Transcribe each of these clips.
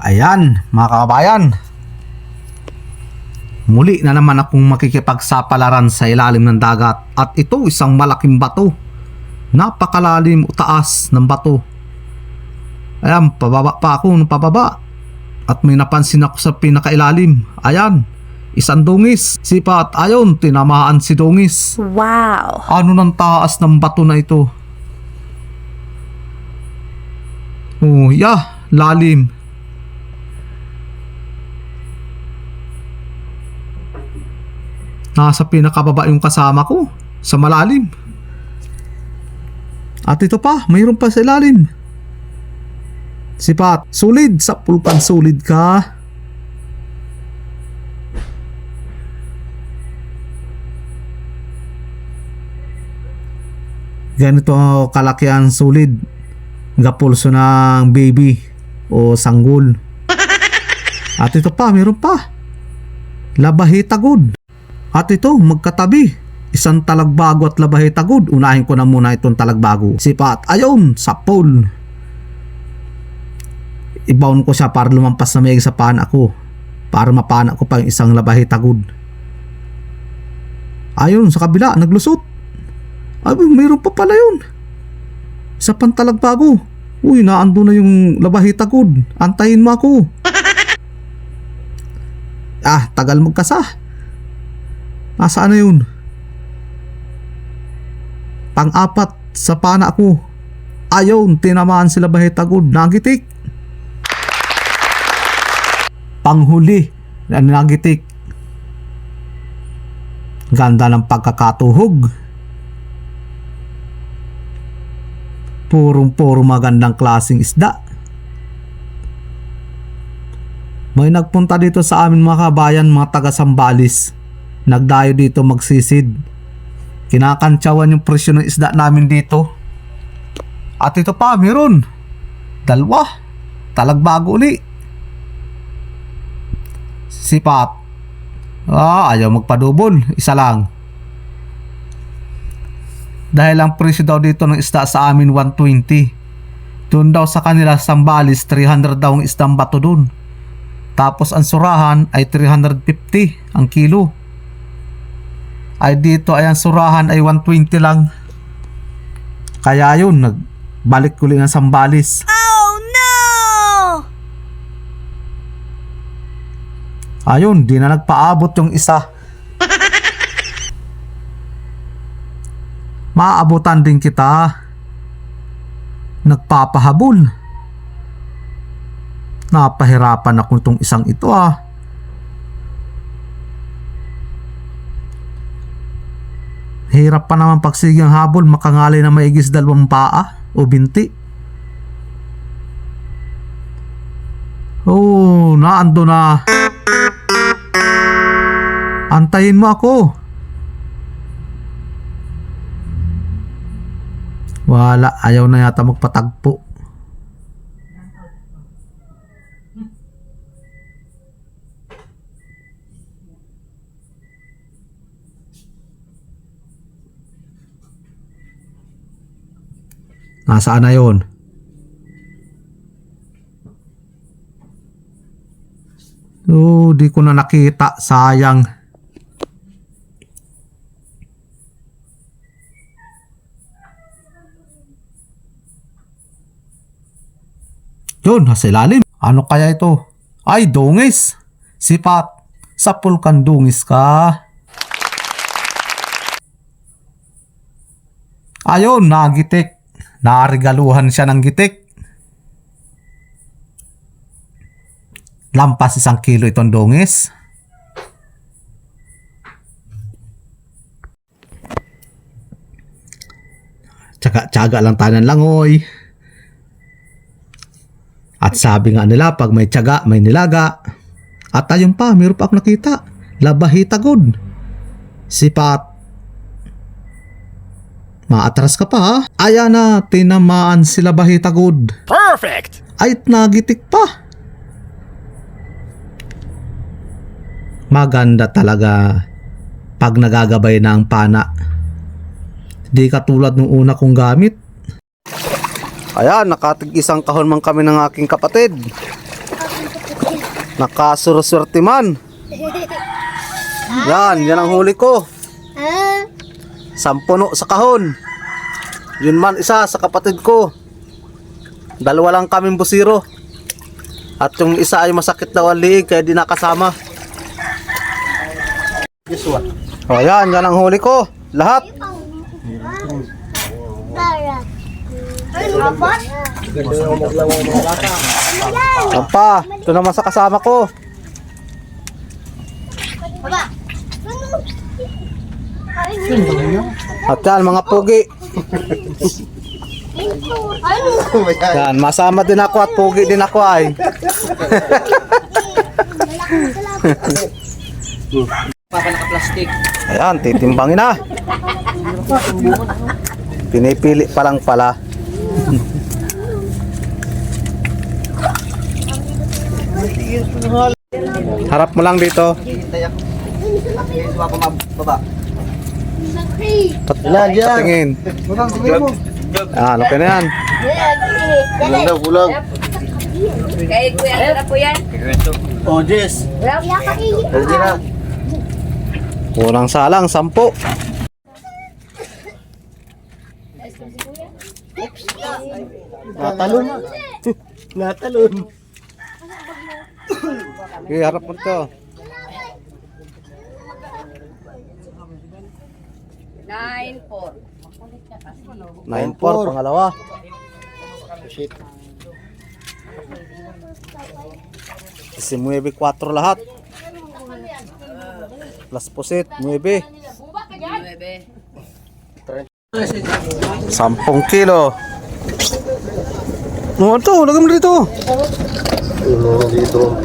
Ayan, mga kababayan. Muli na naman akong makikipagsapalaran sa ilalim ng dagat at ito isang malaking bato. Napakalalim o taas ng bato. Ayan, pababa pa ako ng pababa. At may napansin ako sa pinakailalim. Ayan, isang dungis. Sipat, ayon, tinamaan si dungis. Wow. Ano ng taas ng bato na ito? Oh, yeah, lalim. Nasa pinakababa yung kasama ko sa malalim. At ito pa, mayroon pa sa ilalim. Sipat, solid, sa pulpan solid ka. ganito kalaki ang solid gapulso ng baby o sanggol at ito pa meron pa labahitagod at ito magkatabi isang talagbago at labahitagod unahin ko na muna itong talagbago sipat ayon sa pole ibaon ko siya para lumampas na may sa pana ko para mapana ko pa yung isang labahitagod ayon sa kabila naglusot ay, mayroon pa pala yun. Sa pantalagbago. Uy, naando na yung labahitagod. Antayin mo ako. ah, tagal magkasa. Nasaan na yun? Pang-apat sa pana ko. Ayaw, tinamaan sila bahitagod. Nagitik. Panghuli na nagitik. Ganda ng pagkakatuhog. purong-puro magandang klaseng isda. May nagpunta dito sa amin mga kabayan, mga taga Sambales. Nagdayo dito magsisid. Kinakantsawan yung presyo ng isda namin dito. At ito pa, meron. Dalwa. Talagbago uli. Sipat. Ah, ayaw magpadubol. Isa lang. Dahil ang presyo daw dito ng isda sa amin 120. Doon daw sa kanila Sambales 300 daw ang isdang bato doon. Tapos ang surahan ay 350 ang kilo. Ay dito ay ang surahan ay 120 lang. Kaya yun, nagbalik ko ng Sambales. Oh no! Ayun, di na nagpaabot yung isa. Maabutan din kita. Nagpapahabol. Napahirapan ako itong isang ito ah. Hirap pa naman pagsigi ang habol makangali na maigis dalawang paa o binti. Oh, naando na. Antayin mo ako. Wala, ayaw na yata magpatagpo. Nasaan na yun? Oh, di ko na nakita. Sayang. Yun, nasa ilalim. Ano kaya ito? Ay, dungis. Sipat. Sa pulkan dungis ka. Ayun, nagitik. Narigaluhan siya ng gitik. Lampas isang kilo itong dungis. Tsaga-tsaga lang tanan lang, oy. At sabi nga nila, pag may tiyaga, may nilaga. At ayun pa, meron pa ako nakita. Labahitagod. Sipat. Maatras ka pa ha. Aya na, tinamaan sila bahitagod. Perfect! Ay, nagitik pa. Maganda talaga pag nagagabay na ang pana. Di katulad nung una kong gamit. Ayan, nakatig isang kahon man kami ng aking kapatid. Nakasuruswerte man. Yan, yan ang huli ko. Sampuno sa kahon. Yun man isa sa kapatid ko. Dalawa lang kaming busiro. At yung isa ay masakit daw ang liig kaya di nakasama. One. O yan, yan ang huli ko. Lahat. Tara. Ay, apat? Yan pa. Ito naman sa kasama ko. Baba. Ay, At yan, mga ano? Yan, masama din ako at pugi din ako ay. Ayan, titimbangin na. Pinipili pa lang pala. Harap mo lang dito. Pat Yan, yan. Patingin. Ah, okay na yan. Kulang kulang. Kay Kuya Tara po yan. Oh, Jess. Pwede na. Kurang salang, sampo. Natalon. Natalon. Okay, harap mo to. Nine, four. 9-4, pangalawa. Shit. 19-4 lahat. Plus pusit, 9. Nuebe. 10 kilo. Ano to? Lagam dito. Ano dito ang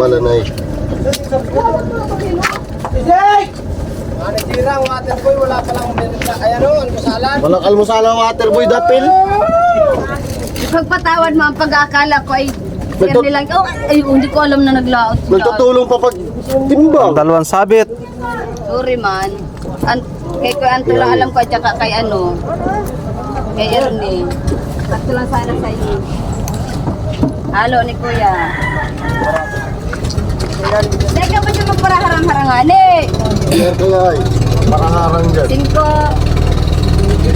pala na eh. Walang almusala waterboy dapil. Pagpatawad mo ang pag-aakala ko ay Nagtut- nilang, oh, ay, hindi ko alam na naglaot. Nagtutulong pa pag timbang. Dalawang sabit. Sorry man. An kay Kuya Anto lang alam ko at saka kay ano. Kay Ernie. Sakto lang sana sa iyo. Halo ni Kuya. Teka ba siya magparaharang-harangan eh? Kaya kaya eh. Makaharang dyan. Cinco.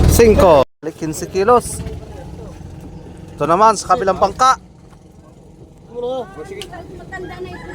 5. 15 kilos. Ito naman sa kabilang bangka. Matanda na ito.